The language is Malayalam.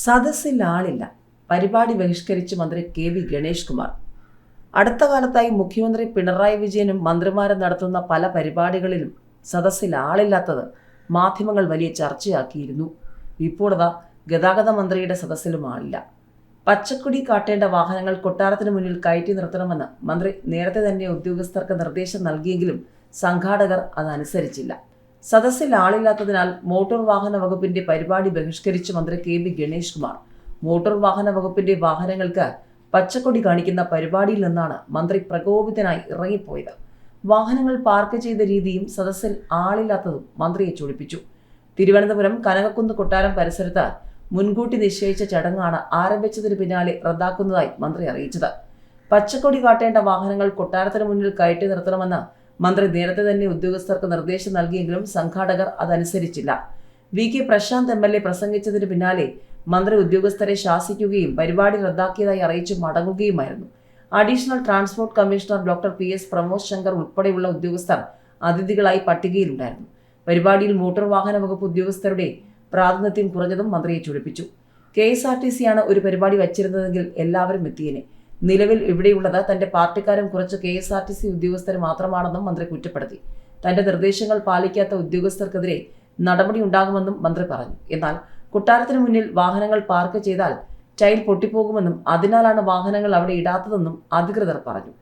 സദസ്സിൽ ആളില്ല പരിപാടി ബഹിഷ്കരിച്ച് മന്ത്രി കെ വി ഗണേഷ് കുമാർ. അടുത്ത കാലത്തായി മുഖ്യമന്ത്രി പിണറായി വിജയനും മന്ത്രിമാരും നടത്തുന്ന പല പരിപാടികളിലും സദസ്സിൽ ആളില്ലാത്തത് മാധ്യമങ്ങൾ വലിയ ചർച്ചയാക്കിയിരുന്നു. ഇപ്പോഴതാ ഗതാഗത മന്ത്രിയുടെ സദസ്സിലും ആളില്ല. പച്ചക്കുടി കാട്ടേണ്ട വാഹനങ്ങൾ കൊട്ടാരത്തിന് മുന്നിൽ കയറ്റി നിർത്തണമെന്ന് മന്ത്രി നേരത്തെ തന്നെ ഉദ്യോഗസ്ഥർക്ക് നിർദ്ദേശം നൽകിയെങ്കിലും സംഘാടകർ അതനുസരിച്ചില്ല. സദസ്സിൽ ആളില്ലാത്തതിനാൽ മോട്ടോർ വാഹന വകുപ്പിന്റെ പരിപാടി ബഹിഷ്കരിച്ച മന്ത്രി K B Ganesh Kumar. Motor വാഹന വകുപ്പിന്റെ വാഹനങ്ങൾക്ക് പച്ചക്കൊടി കാണിക്കുന്ന പരിപാടിയിൽ നിന്നാണ് മന്ത്രി പ്രകോപിതനായി ഇറങ്ങിപ്പോയത്. വാഹനങ്ങൾ പാർക്ക് ചെയ്ത രീതിയും സദസ്സിൽ ആളില്ലാത്തതും മന്ത്രിയെ ചൊടിപ്പിച്ചു. തിരുവനന്തപുരം കനകക്കുന്ന് കൊട്ടാരം പരിസരത്ത് മുൻകൂട്ടി നിശ്ചയിച്ച ചടങ്ങാണ് ആരംഭിച്ചതിന് പിന്നാലെ റദ്ദാക്കുന്നതായി മന്ത്രി അറിയിച്ചത്. പച്ചക്കൊടി കാട്ടേണ്ട വാഹനങ്ങൾ കൊട്ടാരത്തിന് മുന്നിൽ കയറ്റി നിർത്തണമെന്ന് മന്ത്രി നേരത്തെ തന്നെ ഉദ്യോഗസ്ഥർക്ക് നിർദ്ദേശം നൽകിയെങ്കിലും സംഘാടകർ അതനുസരിച്ചില്ല. V. K. Prashanth M. L. A പ്രസംഗിച്ചതിന് പിന്നാലെ മന്ത്രി ഉദ്യോഗസ്ഥരെ ശാസിക്കുകയും പരിപാടി റദ്ദാക്കിയതായി അറിയിച്ച് മടങ്ങുകയുമായിരുന്നു. Additional transport commissioner doctor P. S. Pramod Shankar ഉൾപ്പെടെയുള്ള ഉദ്യോഗസ്ഥർ അതിഥികളായി പട്ടികയിലുണ്ടായിരുന്നു പരിപാടിയിൽ മോട്ടോർ വാഹന വകുപ്പ് ഉദ്യോഗസ്ഥരുടെ പ്രാതിനിധ്യം കുറഞ്ഞതും മന്ത്രിയെ ചൊടിപ്പിച്ചു. കെ. എസ്. ആർ. ടി. സിയാണ് ഒരു പരിപാടി വച്ചിരുന്നതെങ്കിൽ എല്ലാവരും എത്തിയേനെ. നിലവിൽ ഇവിടെയുള്ളത് തന്റെ പാർട്ടിക്കാരും കുറച്ച് K S R T C ഉദ്യോഗസ്ഥർ മാത്രമാണെന്നും മന്ത്രി കുറ്റപ്പെടുത്തി. തന്റെ നിർദ്ദേശങ്ങൾ പാലിക്കാത്ത ഉദ്യോഗസ്ഥർക്കെതിരെ നടപടി ഉണ്ടാകുമെന്നും മന്ത്രി പറഞ്ഞു. എന്നാൽ കൊട്ടാരത്തിന് മുന്നിൽ വാഹനങ്ങൾ പാർക്ക് ചെയ്താൽ ടൈൽ പൊട്ടിപ്പോകുമെന്നും അതിനാലാണ് വാഹനങ്ങൾ അവിടെ ഇടാത്തതെന്നും അധികൃതർ പറഞ്ഞു.